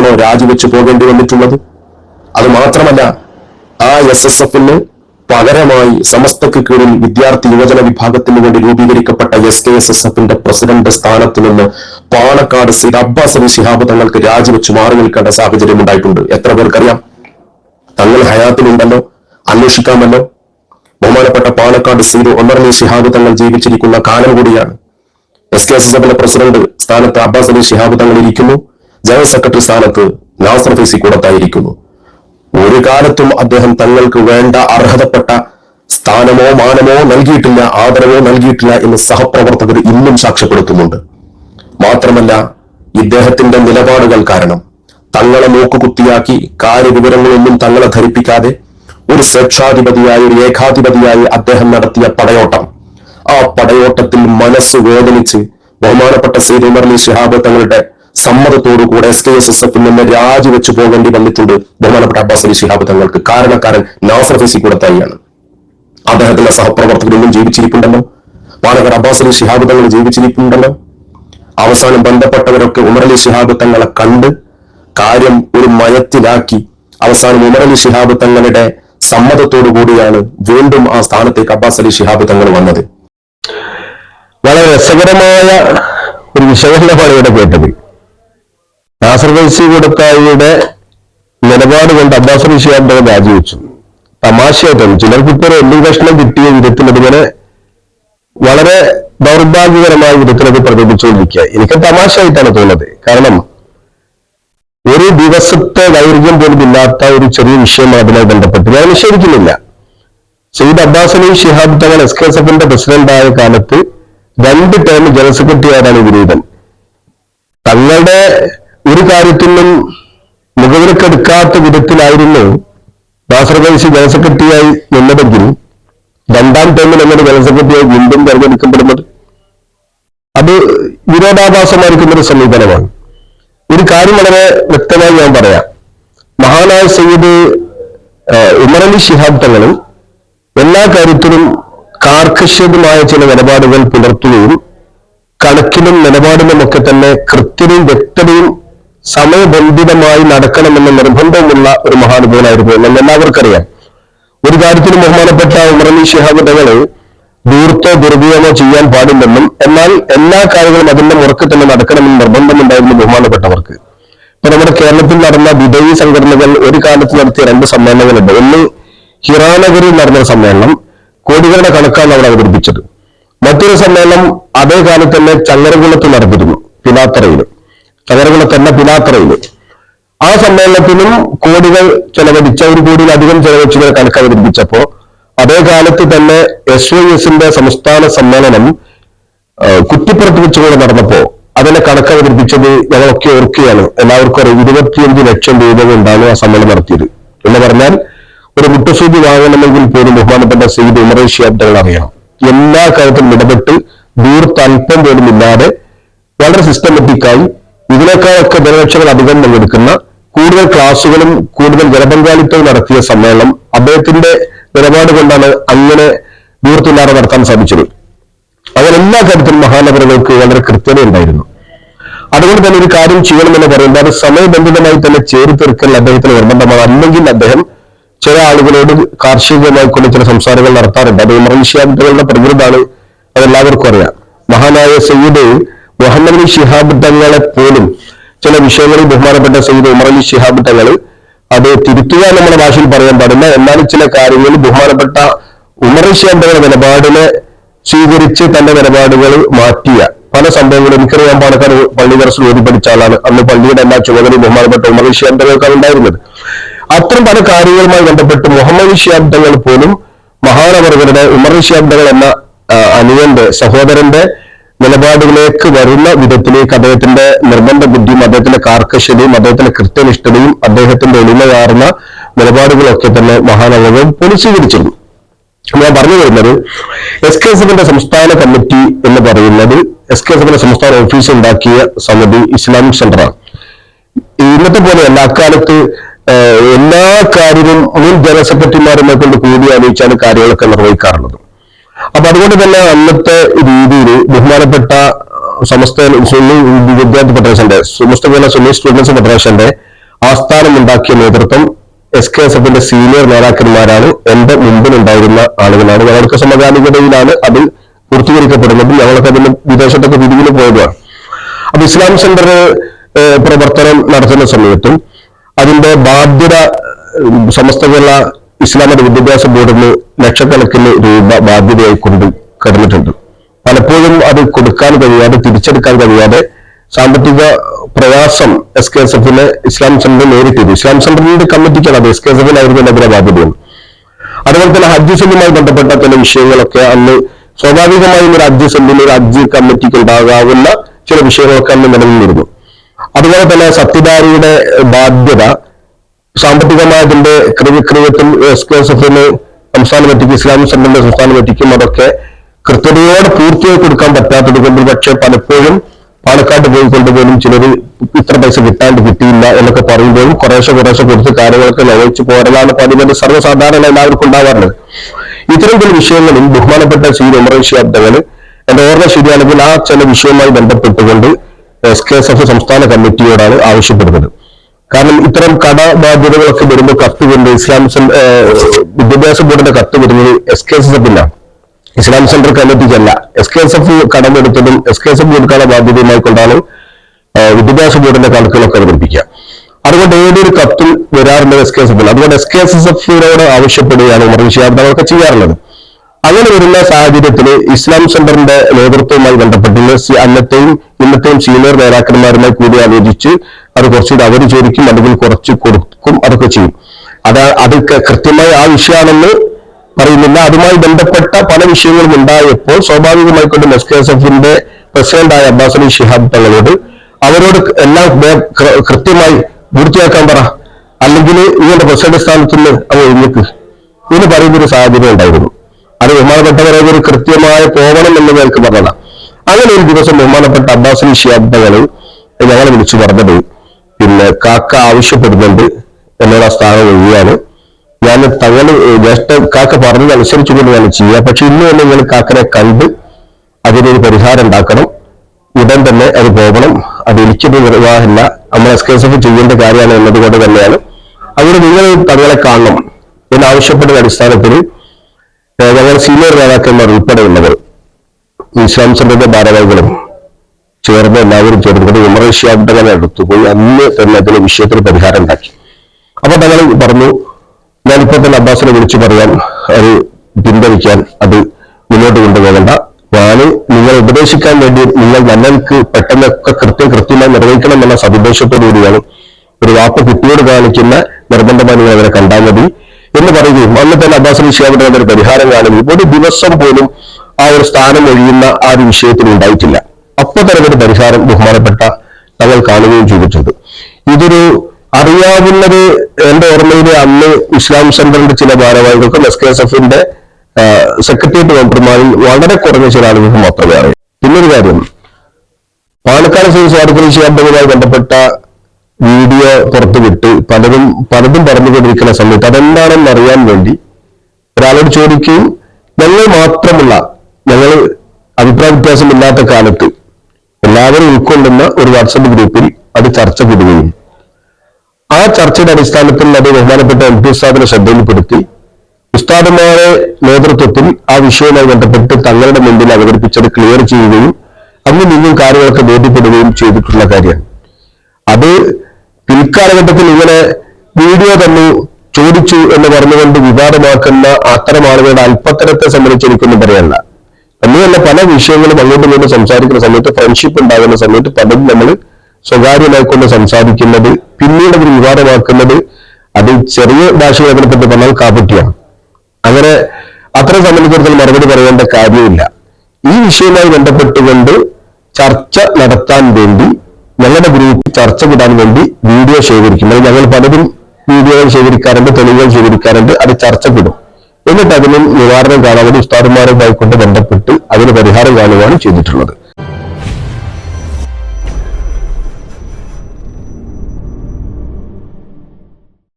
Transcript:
അദ്ദേഹമാണോ രാജിവെച്ച് പോകേണ്ടി വന്നിട്ടുള്ളത്? അത് മാത്രമല്ല ആ എസ് എസ് എഫിന് പകരമായി സമസ്തക്ക് കീഴിൽ വിദ്യാർത്ഥി യുവജന വിഭാഗത്തിന് വേണ്ടി രൂപീകരിക്കപ്പെട്ട എസ് കെ എസ് എസ് എഫിന്റെ പ്രസിഡന്റ് സ്ഥാനത്ത് നിന്ന് പാണക്കാട് സീറ്റ് അബ്ബാസ് അലി ശിഹാബ് തങ്ങൾക്ക് രാജിവെച്ച് മാറി നിൽക്കേണ്ട സാഹചര്യം ഉണ്ടായിട്ടുണ്ട്. എത്ര പേർക്കറിയാം? തങ്ങൾ ഹയാത്തിലുണ്ടല്ലോ അന്വേഷിക്കാമല്ലോ. ബഹുമാനപ്പെട്ട പാണക്കാട് ഒമർ അലി ശിഹാബ് തങ്ങൾ ജീവിച്ചിരിക്കുന്ന കാലം കൂടിയാണ്. എസ് കെ എസ് എസ് എഫിന്റെ പ്രസിഡന്റ് സ്ഥാനത്ത് അബ്ബാസ് അലി ശിഹാബ് തങ്ങൾ ഇരിക്കുന്നു. ജനറൽ സെക്രട്ടറി സ്ഥാനത്ത് നാസർ ഫൈസി കൂടത്തായിരിക്കുന്നു. ഒരു കാലത്തും അദ്ദേഹം തങ്ങൾക്ക് വേണ്ട അർഹതപ്പെട്ട സ്ഥാനമോ മാനമോ നൽകിയിട്ടില്ല ആദരവോ നൽകിയിട്ടില്ല എന്ന് സഹപ്രവർത്തകർ ഇന്നും സാക്ഷ്യപ്പെടുത്തുന്നുണ്ട്. മാത്രമല്ല ഇദ്ദേഹത്തിന്റെ നിലപാടുകൾ കാരണം. തങ്ങളെ മൂക്കുകുത്തിയാക്കി കാര്യവിവരങ്ങളൊന്നും തങ്ങളെ ധരിപ്പിക്കാതെ ഒരു സ്വേച്ഛാധിപതിയായി ഒരു ഏകാധിപതിയായി അദ്ദേഹം നടത്തിയ പടയോട്ടം. ആ പടയോട്ടത്തിൽ മനസ്സ് വേദനിച്ച് ബഹുമാനപ്പെട്ട അലി ശിഹാബ് തങ്ങളുടെ സമ്മതത്തോടുകൂടെ എസ് കെ എസ് എസ് എഫിൽ നിന്ന് രാജിവെച്ചു പോകേണ്ടി വന്നിട്ടുണ്ട് ബഹുമാനപ്പെട്ട അബ്ബാസ് അലി ശിഹാബ് തങ്ങൾക്ക്. കാരണക്കാരൻ നാസർ ഫൈസി കൂടത്തായിയാണ് അദ്ദേഹത്തിന്റെ സഹപ്രവർത്തകരൊന്നും ജീവിച്ചിരിപ്പുണ്ടല്ലോ? പാലക്കാട് അബ്ബാസ് അലി ശിഹാബ് തങ്ങൾ ജീവിച്ചിരിപ്പുണ്ടല്ലോ? അവസാനം ബന്ധപ്പെട്ടവരൊക്കെ ഉമരലി ശിഹാബ് തങ്ങളെ കണ്ട് കാര്യം ഒരു മയത്തിലാക്കി അവസാനം ഉമരലി ശിഹാബ് തങ്ങളുടെ സമ്മതത്തോടു കൂടിയാണ് വീണ്ടും ആ സ്ഥാനത്തേക്ക് അബ്ബാസ് അലി ശിഹാബ് തങ്ങൾ വന്നത്. വളരെ രസകരമായ ഒരു വിശകലനമാണ് ഇവിടെ കേട്ടത്. നാസർ ഫൈസി കൊടുത്തായിയുടെ നിലപാട് കൊണ്ട് അബ്ബാസ് തങ്ങൾ രാജിവെച്ചു. തമാശയായിട്ടാണ്. ചിലർക്ക് ഒരു എല്ലി കഷ്ണം കിട്ടിയ വിധത്തിൽ അതിങ്ങനെ വളരെ ദൗർഭാഗ്യകരമായ വിധത്തിൽ അത് പ്രകടിപ്പിച്ചുകൊണ്ടിരിക്കുക. എനിക്ക് തമാശയായിട്ടാണ് തോന്നുന്നത്. കാരണം ഒരു ദിവസത്തെ ദൈർഘ്യം പോലും ഇല്ലാത്ത ഒരു ചെറിയ വിഷയം അതിനായി ബന്ധപ്പെട്ട് ഞാൻ നിഷേധിക്കുന്നില്ല. Syed Abbas Ali Shihab Thangal S K S എഫിന്റെ പ്രസിഡന്റായ കാലത്ത് രണ്ട് ടേം ജനറൽ സെക്രട്ടറി ആയതാണ് വിനീതൻ? തങ്ങളുടെ ഒരു കാര്യത്തിലും മുഖവിലക്കെടുക്കാത്ത വിധത്തിലായിരുന്നു നാസർ ഫൈസി ജനറൽ സെക്രട്ടറിയായി നിന്നതെങ്കിൽ രണ്ടാം ടേമിൽ എങ്ങനെ ജനറൽ സെക്രട്ടറിയായി വീണ്ടും തെരഞ്ഞെടുക്കപ്പെടുന്നത്? അത് വിരോധാഭാസമായിരിക്കുന്ന ഒരു സമീപനമാണ്. ഒരു കാര്യം വളരെ വ്യക്തമായി ഞാൻ പറയാം. മഹാനായ സയ്യിദ് ഉമരലി ശിഹാബ് തങ്ങളും എല്ലാ കാര്യത്തിലും കാർക്കശ്യതുമായ ചില നിലപാടുകൾ പുലർത്തുകയും കണക്കിലും നിലപാടിലുമൊക്കെ തന്നെ കൃത്യതയും വ്യക്തതയും സമയബന്ധിതമായി നടക്കണമെന്ന നിർബന്ധമുള്ള ഒരു മഹാനുഭവനായിരുന്നു നമ്മൾ എല്ലാവർക്കും അറിയാം ഒരു കാര്യത്തിന് ബഹുമാനപ്പെട്ട ഉമർ അലി ശിഹാബ് ദൂർത്തോ ദുർവിയമോ ചെയ്യാൻ പാടില്ലെന്നും എന്നാൽ എല്ലാ കാര്യങ്ങളും അതിന്റെ മുറക്ക് തന്നെ നടക്കണമെന്ന് നിർബന്ധമുണ്ടായിരുന്നു ബഹുമാനപ്പെട്ടവർക്ക്. ഇപ്പൊ നമ്മുടെ കേരളത്തിൽ നടന്ന വിധേയി സംഘടനകൾ ഒരു കാലത്ത് നടത്തിയ രണ്ട് സമ്മേളനങ്ങളുണ്ട്. ഒന്ന് ഹിറാനഗറിൽ നടന്ന സമ്മേളനം കോടികളുടെ കണക്കാണ് അവർ അവതരിപ്പിച്ചത്. മറ്റൊരു സമ്മേളനം അതേ കാലത്ത് തന്നെ ചങ്ങരകുളത്ത് നടന്നിരുന്നു പിലാത്തറയിൽ തന്നെ പിലാത്രയിൽ ആ സമ്മേളനത്തിനും കോടികൾ ചെലവഴിച്ച ഒരു കോടിയിലധികം ചെലവഴിച്ചതിനെ കണക്ക് അവതരിപ്പിച്ചപ്പോ അതേ കാലത്ത് തന്നെ എസ് വൈ എസിന്റെ സംസ്ഥാന സമ്മേളനം കുറ്റിപ്പുറത്ത് വെച്ചുകൊണ്ട് നടന്നപ്പോ അതിനെ കണക്ക് അവതരിപ്പിച്ചത് ഞങ്ങളൊക്കെ ഓർക്കുകയാണ്. എല്ലാവർക്കും അറിയാം ഇരുപത്തിയഞ്ച് ലക്ഷം രൂപ കൊണ്ടാണ് ആ സമ്മേളനം നടത്തിയത്. എന്ന് പറഞ്ഞാൽ ഒരു മുട്ടസൂചി വാങ്ങണമെങ്കിൽ പോലും ബഹുമാനപ്പെട്ട സെയ്ദ് ഉമർ അറിയണം. എല്ലാ കാര്യത്തിലും ഇടപെട്ട് ദൂർത്തൽപ്പം പോലും ഇല്ലാതെ വളരെ സിസ്റ്റമാറ്റിക്കായി ഇതിനേക്കാളൊക്കെ ജനലക്ഷങ്ങൾ അധികം പങ്കെടുക്കുന്ന കൂടുതൽ ക്ലാസുകളും കൂടുതൽ ജനപങ്കാളിത്തവും നടത്തിയ സമ്മേളനം അദ്ദേഹത്തിന്റെ നിലപാട് കൊണ്ടാണ് അങ്ങനെ ദൂരത്തില്ലാതെ നടത്താൻ സാധിച്ചത്. അങ്ങനെ എല്ലാ കാര്യത്തിലും മഹാനഗരങ്ങൾക്ക് വളരെ കൃത്യത ഉണ്ടായിരുന്നു. അതുകൊണ്ട് തന്നെ ഒരു കാര്യം ചെയ്യണമെന്ന് പറയുമ്പോൾ അത് സമയബന്ധിതമായി തന്നെ ചേരി തീർക്കൽ അദ്ദേഹത്തിന് നിർബന്ധമാണ്. അല്ലെങ്കിൽ അദ്ദേഹം ചില ആളുകളോട് കാർഷികമായി കൊണ്ട് ചില സംസാരങ്ങൾ നടത്താറുണ്ട്. അത് ഉമർ പ്രകൃതമാണ് അതെല്ലാവർക്കും അറിയാം. മഹാനായ സയ്യിദ് മുഹമ്മദ് അലി ഷിഹാബ് തങ്ങളെ പോലും ചില വിഷയങ്ങളിൽ ബഹുമാനപ്പെട്ട സയ്യിദ് ഉമർ അലി ഷിഹാബ് തങ്ങൾ അത് തിരുത്തുക നമ്മുടെ ഭാഷയിൽ പറയാൻ പാടില്ല. എന്നാലും ചില കാര്യങ്ങളിൽ ബഹുമാനപ്പെട്ട ഉമർ അലി ഷിഹാബ് തങ്ങളുടെ നിലപാടിനെ സ്വീകരിച്ച് തന്റെ നിലപാടുകൾ മാറ്റിയ പല സംഭവങ്ങളും എനിക്കറിയാൻ പാലക്കാട് പള്ളി ദർശനം ഓടി പഠിച്ച ആളാണ്. അന്ന് പള്ളിയുടെ എല്ലാ ചുമതലയും ബഹുമാനപ്പെട്ട ഉമർ അലി ഷിഹാബ് തങ്ങൾക്കാണ് ഉണ്ടായിരുന്നത്. അത്തരം പല കാര്യങ്ങളുമായി ബന്ധപ്പെട്ട് മുഹമ്മദ് അലി ഷിഹാബ് തങ്ങൾ പോലും മഹാനവർഗരുടെ ഉമർ അലി ഷിഹാബ് തങ്ങൾ എന്ന അനിയന്റെ സഹോദരന്റെ നിലപാടുകളിലേക്ക് വരുന്ന വിധത്തിലേക്ക് അദ്ദേഹത്തിന്റെ നിർബന്ധ ബുദ്ധിയും അദ്ദേഹത്തിന്റെ കാർക്കശ്യതയും അദ്ദേഹത്തിന്റെ കൃത്യനിഷ്ഠതയും അദ്ദേഹത്തിന്റെ എളിമയാർന്ന നിലപാടുകളൊക്കെ തന്നെ മഹാനഗരം പുനഃസ്വീകരിച്ചിരുന്നു ഞാൻ പറഞ്ഞു വരുന്നത് എസ് കെ എസ് എഫിന്റെ സംസ്ഥാന കമ്മിറ്റി എന്ന് പറയുന്നത് എസ് കെ എസ് എഫിന്റെ സംസ്ഥാന ഓഫീസ് ഉണ്ടാക്കിയ സമിതി ഇസ്ലാമിക് സെന്ററാണ്. ഇന്നത്തെ പോലെയല്ല അക്കാലത്ത് എല്ലാ കാര്യവും മുൻ ജനറൽ സെക്രട്ടറിമാരുമായി കൊണ്ട് കൂടി ആലോചിച്ചാണ് കാര്യങ്ങളൊക്കെ നിർവഹിക്കാറുള്ളത്. അപ്പൊ അതുകൊണ്ട് തന്നെ അന്നത്തെ ബഹുമാനപ്പെട്ട സമസ്ത വിദ്യാർത്ഥി ഫെഡറേഷന്റെ സമസ്ത കേരള സുന്നി സ്റ്റുഡൻസ് ഫെഡറേഷന്റെ ആസ്ഥാനമുണ്ടാക്കിയ നേതൃത്വം എസ് കെ എസ് എഫിന്റെ സീനിയർ നേതാക്കന്മാരാണ്. എന്റെ മുമ്പിലുണ്ടായിരുന്ന ആളുകളാണ്. ഞങ്ങൾക്ക് സമകാലികതയിലാണ് അതിൽ പൂർത്തീകരിക്കപ്പെടുന്നത് ഞങ്ങൾക്ക് അതിന് വിദേശത്തൊക്കെ പിരിവിൽ പോയതാണ് അപ്പൊ ഇസ്ലാം സെന്റർ പ്രവർത്തനം നടത്തുന്ന സമയത്തും അതിന്റെ ബാധ്യത സമസ്ത കേരള ഇസ്ലാമിക വിദ്യാഭ്യാസ ബോർഡിന് ലക്ഷക്കണക്കിന് രൂപ ബാധ്യതയായി കൊണ്ട് കിടന്നിട്ടുണ്ട്. പലപ്പോഴും അത് കൊടുക്കാൻ കഴിയാതെ തിരിച്ചെടുക്കാൻ കഴിയാതെ സാമ്പത്തിക പ്രയാസം എസ് കെ എസ് എഫിന് ഇസ്ലാം സെന്റർ നേരിട്ടിരുന്നു. ഇസ്ലാം സെന്ററിന്റെ കമ്മിറ്റിക്കാണ് അത്. എസ് കെ എസ് എഫിനായിരുന്നു അതിന്റെ ബാധ്യതയും അതുപോലെ തന്നെ ഹജ്ജ് സെല്ലുമായി ബന്ധപ്പെട്ട ചില വിഷയങ്ങളൊക്കെ അന്ന് സ്വാഭാവികമായും ഒരു ഹജ്ജ് സെല്ലിന് ഒരു ഹജ്ജ് കമ്മിറ്റിക്ക് ഉണ്ടാകാവുന്ന ചില വിഷയങ്ങളൊക്കെ അന്ന് നിലനിന്നിരുന്നു. അതുപോലെ തന്നെ സത്യദാരിയുടെ ബാധ്യത സാമ്പത്തികമായ അതിന്റെ ക്രിയത്തിൽ എസ് കെ എസ് എഫിന് സംസ്ഥാന പറ്റിക്കും ഇസ്ലാമിക് സെന്ററിന്റെ സംസ്ഥാന പറ്റിക്കും അതൊക്കെ കൃത്യതയോടെ പൂർത്തിയായി കൊടുക്കാൻ പറ്റാത്തത് കൊണ്ട് പക്ഷെ പലപ്പോഴും പാലക്കാട് പോയിക്കൊണ്ട് പോലും ചിലർ ഇത്ര പൈസ കിട്ടാണ്ട് കിട്ടിയില്ല എന്നൊക്കെ പറയുമ്പോഴും കുറേശ്ശെ കുറേശ്ശെ കൊടുത്ത് കാര്യങ്ങളൊക്കെ ലഭിച്ചു പോരലാണ് പതിവിന്റെ സർവസാധാരണ എല്ലാവർക്കും ഉണ്ടാവാറുള്ളത്. ഇത്തരം ചില വിഷയങ്ങളിൽ ബഹുമാനപ്പെട്ട ശ്രീ ഉമറേഷി അബ്ദങ്ങൾ എന്റെ ഓർമ്മ ശരിയാണെങ്കിൽ ആ ചില വിഷയവുമായി ബന്ധപ്പെട്ടുകൊണ്ട് എസ് കെ എസ് എഫ് സംസ്ഥാന കമ്മിറ്റിയോടാണ് ആവശ്യപ്പെടുന്നത്. കാരണം ഇത്തരം കടബാധ്യതകളൊക്കെ വരുമ്പോൾ കത്ത് വരുന്നത് ഇസ്ലാം വിദ്യാഭ്യാസ ബോർഡിന്റെ കത്ത് വരുന്നത് എസ് കെ എസ് എഫിലാണ് ഇസ്ലാം സെന്റർ കമ്മിറ്റിക്കല്ല എസ് കെ എസ് എഫ് കടമെടുത്തതും എസ് കെ എസ് എഫ് കൊടുക്കാനുള്ള ബാധ്യതയുമായി കൊണ്ടാണ് വിദ്യാഭ്യാസ ബോർഡിന്റെ കണക്കുകളൊക്കെ അവതരിപ്പിക്കുക. അതുകൊണ്ട് ഏതൊരു കത്തും വരാറുണ്ട് എസ് കെ എസ് എഫിൽ അതുകൊണ്ട് എസ് കെ എസ് എഫിനോട് ആവശ്യപ്പെടുകയാണ് ഉമർ ചെയ്യാറുള്ളത്. അങ്ങനെ വരുന്ന സാഹചര്യത്തിൽ ഇസ്ലാം സെന്ററിന്റെ നേതൃത്വവുമായി ബന്ധപ്പെട്ട് അന്നത്തെയും ഇന്നത്തെയും സീനിയർ നേതാക്കന്മാരുമായി കൂടി ആലോചിച്ച് അത് കുറച്ചുകൂടി അവർ ചോദിക്കും അല്ലെങ്കിൽ കുറച്ച് കൊടുക്കും അതൊക്കെ ചെയ്യും. അത് അത് കൃത്യമായി ആ വിഷയമാണെന്ന് പറയുന്നില്ല അതുമായി ബന്ധപ്പെട്ട പല വിഷയങ്ങളും ഉണ്ടായപ്പോൾ സ്വാഭാവികമായിക്കൊണ്ട് എസ് കെ എസ് എഫിന്റെ പ്രസിഡന്റായ അബ്ബാസ് അലി ഷിഹാബ് തങ്ങളോട് അവരോട് എല്ലാം കൃത്യമായി പൂർത്തിയാക്കാൻ പറ. അല്ലെങ്കിൽ ഇങ്ങനെ പ്രസിഡന്റ് സ്ഥാനത്ത് നിന്ന് അത് ഒഴിഞ്ഞേക്ക്. എന്ന് പറയുന്ന ഒരു സാഹചര്യം ഉണ്ടായിരുന്നു. അത് ബഹുമാനപ്പെട്ടവരെ ഒരു കൃത്യമായ പോകണം എന്ന് ഞങ്ങൾക്ക് പറഞ്ഞതാണ് അങ്ങനെ ഒരു ദിവസം ബഹുമാനപ്പെട്ട അബ്ബാസ് അലി ഷിഹാബ് തങ്ങൾ ഞങ്ങളെ വിളിച്ചു പറഞ്ഞത് പിന്നെ കാക്ക ആവശ്യപ്പെടുന്നുണ്ട് എന്നുള്ള സ്ഥാനം ഒഴിയാണ് ഞാൻ തങ്ങൾ ജ്യേഷ്ഠ കാക്ക പറഞ്ഞത് അനുസരിച്ചുകൊണ്ട് ഞാൻ ചെയ്യുക. പക്ഷെ ഇന്ന് തന്നെ നിങ്ങൾ കാക്കനെ കണ്ട് അതിനൊരു പരിഹാരം ഉണ്ടാക്കണം. ഉടൻ തന്നെ അത് പോകണം. അത് എനിക്കത് നിർവാഹമില്ല. നമ്മൾ എസ് കെ എസ് എഫ് ചെയ്യേണ്ട കാര്യമാണ് എന്നതുകൊണ്ട് തന്നെയാണ്. അതുകൊണ്ട് നിങ്ങൾ തങ്ങളെ കാണണം എന്നാവശ്യപ്പെട്ട അടിസ്ഥാനത്തിൽ ഏഹ് ഞങ്ങൾ സീനിയർ നേതാക്കന്മാർ ഉൾപ്പെടെയുള്ളവർ സെന്ററിന്റെ ഭാരവാഹികളും ചേർന്ന് എല്ലാവരും ചേർന്നുകൊണ്ട് വിമർശിയാബ്ദങ്ങളെ എടുത്തുപോയി അന്ന് തന്നെ അതിന് വിഷയത്തിന് പരിഹാരം ഉണ്ടാക്കി. അപ്പൊ തങ്ങൾ പറഞ്ഞു ഞാനിപ്പോ തന്നെ അബ്ബാസിനെ വിളിച്ചു പറയാൻ അത് പിൻവലിക്കാൻ അത് മുന്നോട്ട് കൊണ്ടുപോകേണ്ട. ഞാൻ നിങ്ങൾ ഉപദേശിക്കാൻ വേണ്ടി നിങ്ങൾ ഞങ്ങൾക്ക് പെട്ടെന്നൊക്കെ കൃത്യം കൃത്യമായി നിർവഹിക്കണം എന്ന സതുദ്ദേശത്തോടു കൂടിയാണ് ഒരു വാപ്പ കുട്ടിയോട് കാണിക്കുന്ന നിർബന്ധമായി നിങ്ങൾ അവരെ കണ്ടാൽ മതി എന്ന് പറയുകയും അന്ന് തന്നെ അബ്ബാസ് അലി ഷിയാബിന്റെ ഒരു പരിഹാരം കാണുകയും ഒരു ദിവസം പോലും ആ ഒരു സ്ഥാനം ഒഴിയുന്ന ആ ഒരു വിഷയത്തിൽ ഉണ്ടായിട്ടില്ല. അപ്പൊ തന്നെ ഒരു പരിഹാരം ബഹുമാനപ്പെട്ട തങ്ങൾ കാണുകയും ചെയ്തിട്ടുണ്ട്. ഇതൊരു അറിയാവുന്നത് എന്റെ ഓർമ്മയിൽ അന്ന് ഇസ്ലാം സെന്ററിന്റെ ചില ഭാരവാഹികൾക്കും എസ് കെ എസ് എഫിന്റെ സെക്രട്ടേറിയറ്റ് മെമ്പർമാരിൽ വളരെ കുറഞ്ഞ ചില ആളുകൾക്ക് മാത്രമേ അറിയൂ. പിന്നൊരു കാര്യം പാലക്കാട് ശ്രീ സ്വാതന്ത്ര്യ ശാബ്ദവുമായി ബന്ധപ്പെട്ട വീഡിയോ പുറത്തുവിട്ട് പലരും പലതും പറഞ്ഞുകൊണ്ടിരിക്കുന്ന സമയത്ത് അതെന്താണെന്ന് അറിയാൻ വേണ്ടി ഒരാളോട് ചോദിക്കുകയും ഞങ്ങൾ മാത്രമുള്ള ഞങ്ങൾ അഭിപ്രായ വ്യത്യാസമില്ലാത്ത കാലത്ത് എല്ലാവരും ഉൾക്കൊള്ളുന്ന ഒരു വാട്സപ്പ് ഗ്രൂപ്പിൽ അത് ചർച്ച വിടുകയും ആ ചർച്ചയുടെ അടിസ്ഥാനത്തിൽ അത് ബഹുമാനപ്പെട്ട എം പി ഉസ്താദിനെ ശ്രദ്ധയിൽപ്പെടുത്തി. ഉസ്താദന്മാരെ നേതൃത്വത്തിൽ ആ വിഷയവുമായി ബന്ധപ്പെട്ട് തങ്ങളുടെ മുമ്പിൽ അവതരിപ്പിച്ചത് ക്ലിയർ ചെയ്യുകയും അന്ന് നിന്നും കാര്യങ്ങളൊക്കെ ബോധ്യപ്പെടുകയും ചെയ്തിട്ടുള്ള കാര്യമാണ്. അത് പിൽക്കാലഘട്ടത്തിൽ ഇങ്ങനെ വീഡിയോ തന്നു ചോദിച്ചു എന്ന് പറഞ്ഞുകൊണ്ട് വിവാദമാക്കുന്ന അത്തരം ആളുകളുടെ അല്പത്തരത്തെ സംബന്ധിച്ച് എനിക്കൊന്നും പറയാനില്ല. തന്നെയല്ല പല വിഷയങ്ങളും അങ്ങോട്ടും ഇങ്ങോട്ടും സംസാരിക്കുന്ന സമയത്ത് ഫ്രണ്ട്ഷിപ്പ് ഉണ്ടാകുന്ന സമയത്ത് പലരും നമ്മൾ സ്വകാര്യമായിക്കൊണ്ട് സംസാരിക്കുന്നത് പിന്നീട് അത് വിവാദമാക്കുന്നത് അത് ചെറിയ ഭാഷയിൽ അതിനെപ്പറ്റി പറഞ്ഞാൽ കാപ്പറ്റിയാണ് അങ്ങനെ അത്ര സംബന്ധിച്ചിടത്തോളം മറുപടി പറയേണ്ട കാര്യമില്ല. ഈ വിഷയവുമായി ബന്ധപ്പെട്ടുകൊണ്ട് ചർച്ച നടത്താൻ വേണ്ടി ഞങ്ങളുടെ ഗ്രൂപ്പ് ചർച്ച വിടാൻ വേണ്ടി വീഡിയോ ശേഖരിക്കും. അല്ലെങ്കിൽ ഞങ്ങൾ പലരും വീഡിയോകൾ ശേഖരിക്കാറുണ്ട് തെളിവുകൾ ശേഖരിക്കാറുണ്ട് അത് ചർച്ചപ്പെടും എന്നിട്ട് അതിന് നിവാരണം കാണാൻ വേണ്ടി ബന്ധപ്പെട്ട് അതിന് പരിഹാരം കാണുകയാണ് ചെയ്തിട്ടുള്ളത്.